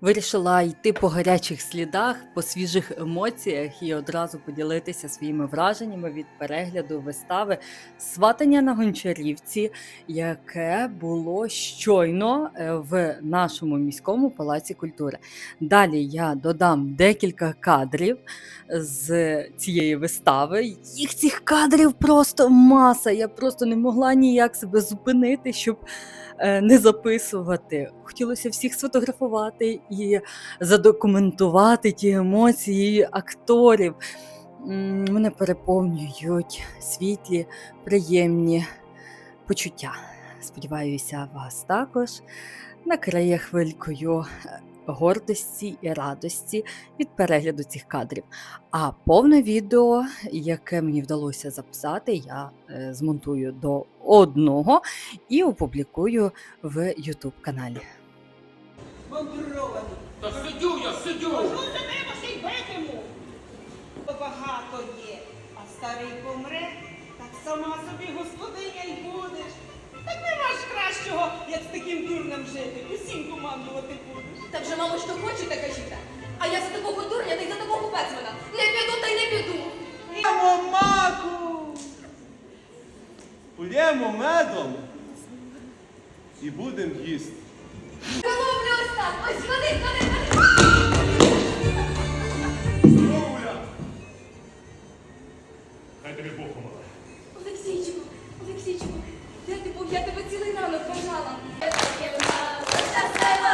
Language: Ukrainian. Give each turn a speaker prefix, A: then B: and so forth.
A: Вирішила йти по гарячих слідах, по свіжих емоціях і одразу поділитися своїми враженнями від перегляду вистави Сватання на гончарівці, яке було щойно е, в нашому міському палаці культури. Далі я додам декілька кадрів з цієї вистави. Їх цих кадрів просто маса. Я просто не могла ніяк себе зупинити, щоб е, не записувати. Хотілося всіх сфотографувати і задокументувати ті емоції акторів. Мене переповнюють світлі, приємні почуття. Сподіваюся, вас також накриє хвилькою е, гордості і радості від перегляду цих кадрів. А повне відео, яке мені вдалося записати, я е, змонтую до одного і опублікую в YouTube каналі.
B: Мандрований.
C: Та сидю я, сидю!
B: Можу за тебе ще й битиму. Багато є, а старий помре, так сама собі господиня й будеш. Так нема ж кращого, як з таким дурнем жити. Усім командувати будеш.
D: Та вже, мамо, що хочете, кажіть. А я за такого дурня, та й за такого пецмана. Не піду та й не піду.
B: Мамо, маку!
E: П'ємо медом і будемо їсти
D: так, ось сходи, ходи, ходи. Зновуля!
F: Хай тобі Бог помагає.
D: Олексійчику, Олексійчику, де ти був? Я тебе цілий ранок бажала. Я тебе бажала.